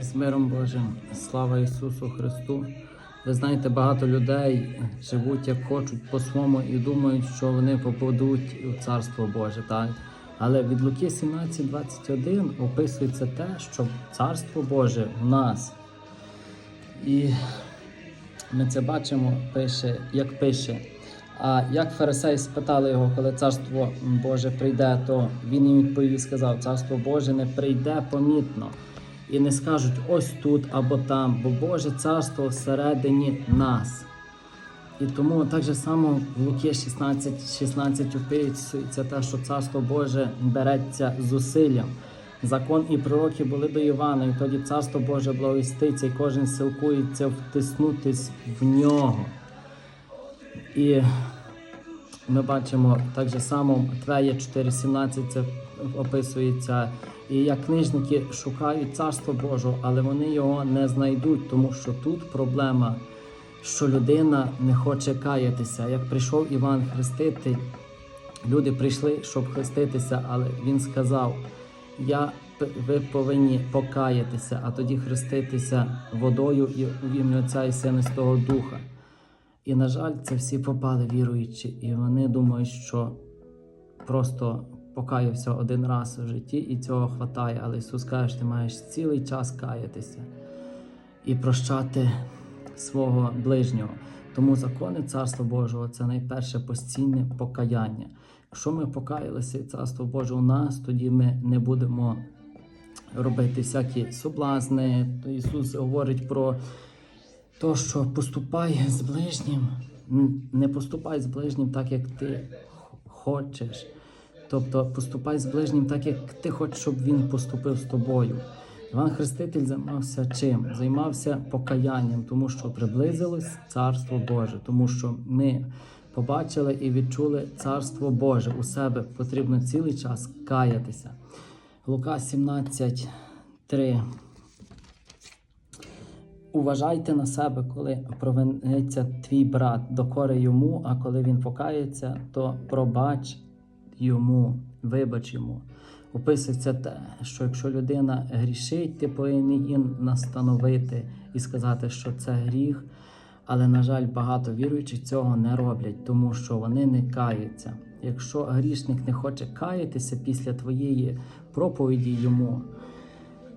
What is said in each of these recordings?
З миром Божим, слава Ісусу Христу. Ви знаєте, багато людей живуть як хочуть по-своєму і думають, що вони попадуть у Царство Боже, так? Але від Луки 17:21 описується те, що Царство Боже в нас. І ми це бачимо, пише, як пише. А як фарисеї спитали його, коли царство Боже прийде, то він їм відповів і сказав: Царство Боже не прийде помітно. І не скажуть ось тут або там, бо Боже царство всередині нас. І тому так же само в Луки 16, 16 описується те, що царство Боже береться зусиллям. Закон і пророки були до Івана, і тоді царство Боже благовіститься, і кожен силкується втиснутись в нього. І ми бачимо так же само Матвея 4,17 це описується. І як книжники шукають царство Божого, але вони його не знайдуть, тому що тут проблема, що людина не хоче каятися. Як прийшов Іван Хреститель, люди прийшли, щоб хреститися, але він сказав: Я ви повинні покаятися, а тоді хреститися водою і в ім'я Отця і Сина Святого Духа. І, на жаль, це всі попали віруючі, і вони думають, що просто покаявся один раз у житті, і цього хватає. Але Ісус каже, ти маєш цілий час каятися і прощати свого ближнього. Тому закони Царства Божого це найперше постійне покаяння. Якщо ми покаялися і Царство Боже у нас, тоді ми не будемо робити всякі соблазни. Ісус говорить про те, що поступай з ближнім, не поступай з ближнім так, як ти хочеш. Тобто поступай з ближнім так, як ти хочеш, щоб він поступив з тобою. Іван Хреститель займався чим? Займався покаянням, тому що приблизилось Царство Боже, тому що ми побачили і відчули Царство Боже у себе. Потрібно цілий час каятися. Лука 17, 3. Уважайте на себе, коли провиниться твій брат, докори йому, а коли він покається, то пробач йому, вибач йому. Описується те, що якщо людина грішить, ти повинен її настановити і сказати, що це гріх. Але, на жаль, багато віруючих цього не роблять, тому що вони не каються. Якщо грішник не хоче каятися після твоєї проповіді йому,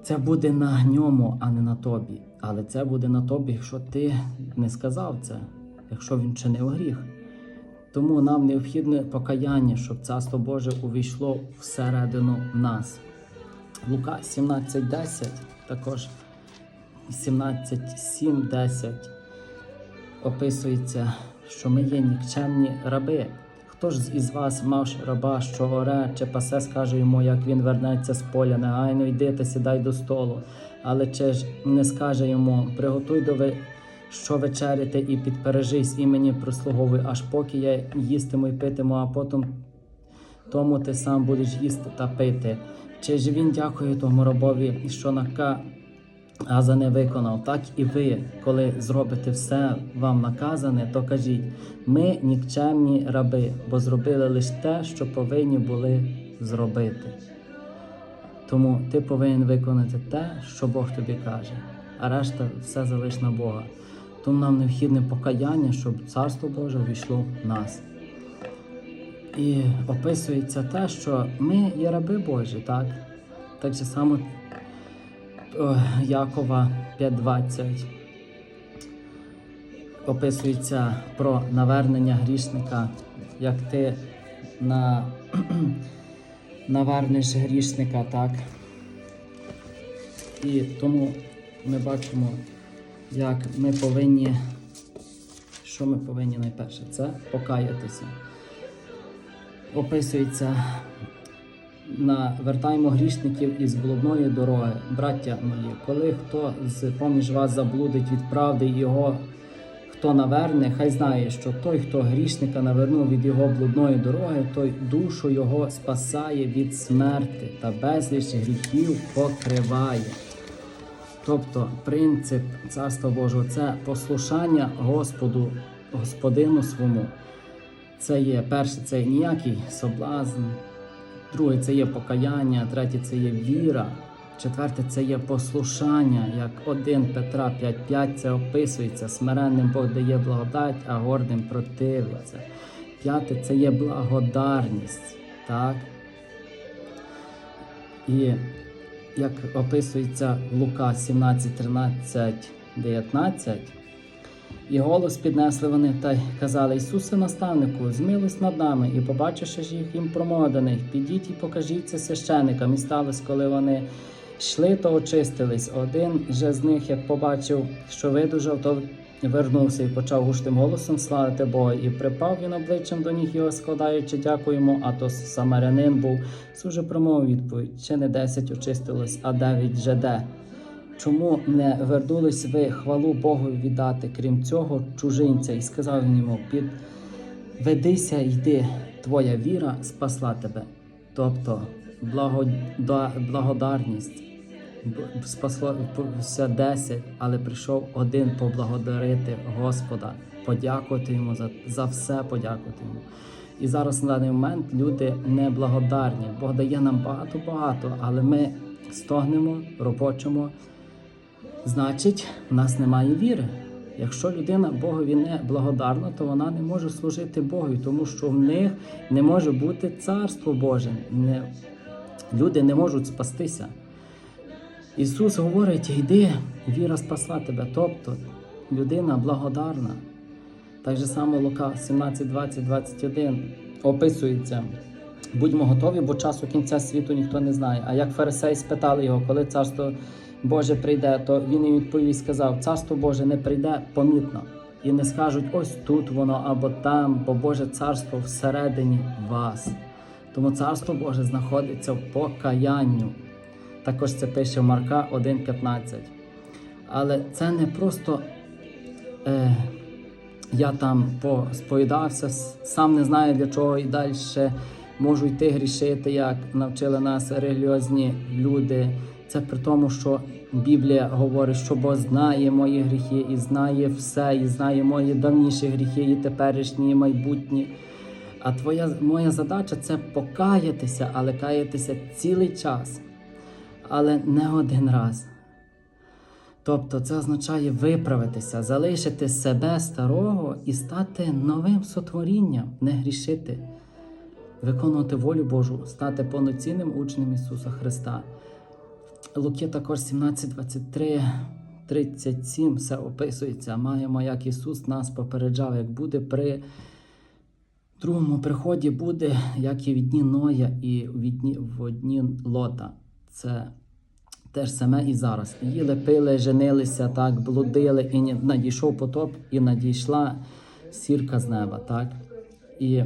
це буде на ньому, а не на тобі. Але це буде на тобі, якщо ти не сказав це, якщо він чинив гріх. Тому нам необхідне покаяння, щоб Царство Боже увійшло всередину нас. Лука 17.10, також 17.7.10 описується, що ми є нікчемні раби. Хто ж із вас, мавши раба, що оре чи пасе, скаже йому, як він вернеться з поля, негайно йди та сідай до столу. Але чи ж не скаже йому, приготуй до ви, що вечеряти, і підпережись імені прислуговуй, аж поки я їстиму і питиму, а потім тому ти сам будеш їсти та пити. Чи ж він дякує тому рабові, що наказане виконав, так і ви, коли зробите все вам наказане, то кажіть: ми нікчемні раби, бо зробили лише те, що повинні були зробити. Тому ти повинен виконати те, що Бог тобі каже, а решта все залиш на Бога. Тому нам необхідне покаяння, щоб Царство Боже увійшло в нас. І описується те, що ми є раби Божі, так? Так же само Якова 5.20 описується про навернення грішника, як ти на... навернеш грішника, так? І тому ми бачимо, як ми повинні, що ми повинні найперше, це покаятися. Описується навертаємо грішників із блудної дороги, браття мої, коли хто з поміж вас заблудить від правди його хто наверне, хай знає, що той, хто грішника навернув від його блудної дороги, той душу його спасає від смерти та безліч гріхів покриває. Тобто принцип Царства Божого це послушання Господу, Господину свому. Це є перше, це ніякий соблазн, друге це є покаяння, третє це є віра Четверте це є послушання, як 1 Петра 5.5 це описується. Смиренним Бог дає благодать, а гордим противиться. П'яте це є благодарність. Так? І як описується Лука 17, 13, 19, і голос піднесли вони та й казали: Ісусе, наставнику, змились над нами, і побачивши їх їм промоданих, підіть і покажіть це священикам. І сталося, коли вони йшли, то очистились. Один же з них, як побачив, що видужав, то вернувся і почав густим голосом славити Бога. І припав він обличчям до ніг його, складаючи, дякуємо. А то самарянин був суже промовив відповідь: чи не десять очистилось, а дев'ять же де. Чому не вернулись ви хвалу Богу віддати, крім цього чужинця? І сказав він йому: під ведися, йди, твоя віра спасла тебе. Тобто благода, благодарність спаслося десять, але прийшов один поблагодарити Господа, подякувати йому за, за все, подякувати йому. І зараз на даний момент люди неблагодарні. Бог дає нам багато-багато, але ми стогнемо, робочимо. Значить, в нас немає віри. Якщо людина Богові не благодарна, то вона не може служити Богові, тому що в них не може бути царство Боже. Не, люди не можуть спастися. Ісус говорить: йди, віра спасла тебе. Тобто людина благодарна. Так же само Лука 17, 20, 21 описується. Будьмо готові, бо часу кінця світу ніхто не знає. А як фарисеї спитали його, коли царство Боже прийде, то він їм відповів і сказав: Царство Боже не прийде помітно. І не скажуть, ось тут воно або там, бо Боже царство всередині вас. Тому царство Боже знаходиться в покаянню. Також це пише Марка 1,15. Але це не просто е, я там посповідався, сам не знаю для чого і далі можу йти грішити, як навчили нас релігіозні люди. Це при тому, що Біблія говорить, що Бог знає мої гріхи і знає все, і знає мої давніші гріхи, і теперішні, і майбутні. А твоя моя задача це покаятися, але каятися цілий час, але не один раз. Тобто це означає виправитися, залишити себе старого і стати новим сотворінням, не грішити, виконувати волю Божу, стати повноцінним учнем Ісуса Христа. Луки також 17, 23, 37 все описується. Маємо, як Ісус нас попереджав, як буде при другому приході, буде, як і в дні Ноя, і в дні, в дні Лота. Це те ж саме і зараз. Їли, пили, женилися, так, блудили, і надійшов потоп, і надійшла сірка з неба. так. І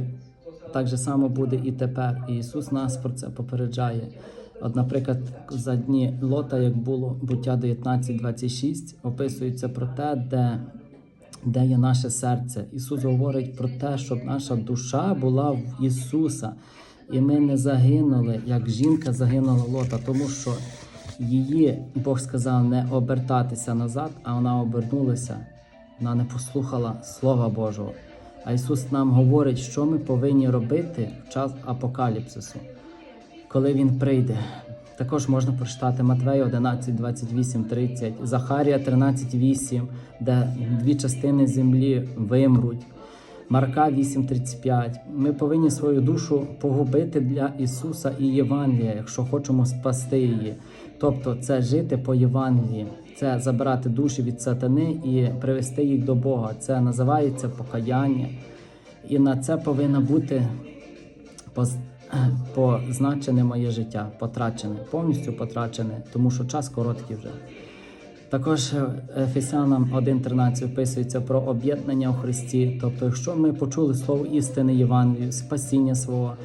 так же само буде і тепер. І Ісус нас про це попереджає. От, наприклад, за дні Лота, як було буття 19.26, описується про те, де, де є наше серце. Ісус говорить про те, щоб наша душа була в Ісуса. І ми не загинули, як жінка загинула Лота, тому що її Бог сказав не обертатися назад, а вона обернулася. Вона не послухала Слова Божого. А Ісус нам говорить, що ми повинні робити в час апокаліпсису, коли Він прийде. Також можна прочитати Матвея 11, 28, 30, Захарія 13, 8, де дві частини землі вимруть. Марка 8:35. Ми повинні свою душу погубити для Ісуса і Євангелія, якщо хочемо спасти її. Тобто, це жити по Євангелії, це забирати душі від сатани і привести їх до Бога. Це називається покаяння. І на це повинно бути поз- позначене моє життя, потрачене, повністю потрачене, тому що час короткий вже. Також е, Ефесянам 1.13 описується про об'єднання у Христі. Тобто, якщо ми почули слово істини Євангелію, спасіння свого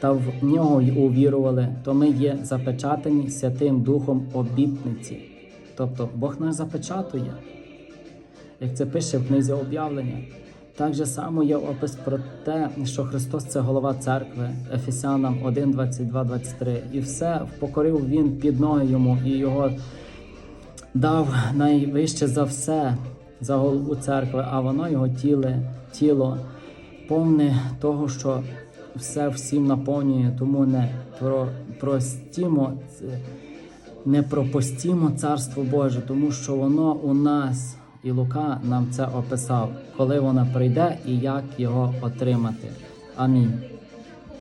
та в нього й увірували, то ми є запечатані Святим Духом обітниці. Тобто Бог нас запечатує, як це пише в книзі об'явлення. Так же само є опис про те, що Христос це голова церкви, Ефесянам 1, 22, 23. І все покорив Він під ноги йому і його дав найвище за все за голову церкви, а воно його тіле, тіло повне того, що все всім наповнює, тому не про, простімо не пропустімо Царство Боже, тому що воно у нас, і Лука нам це описав, коли воно прийде і як його отримати. Амінь.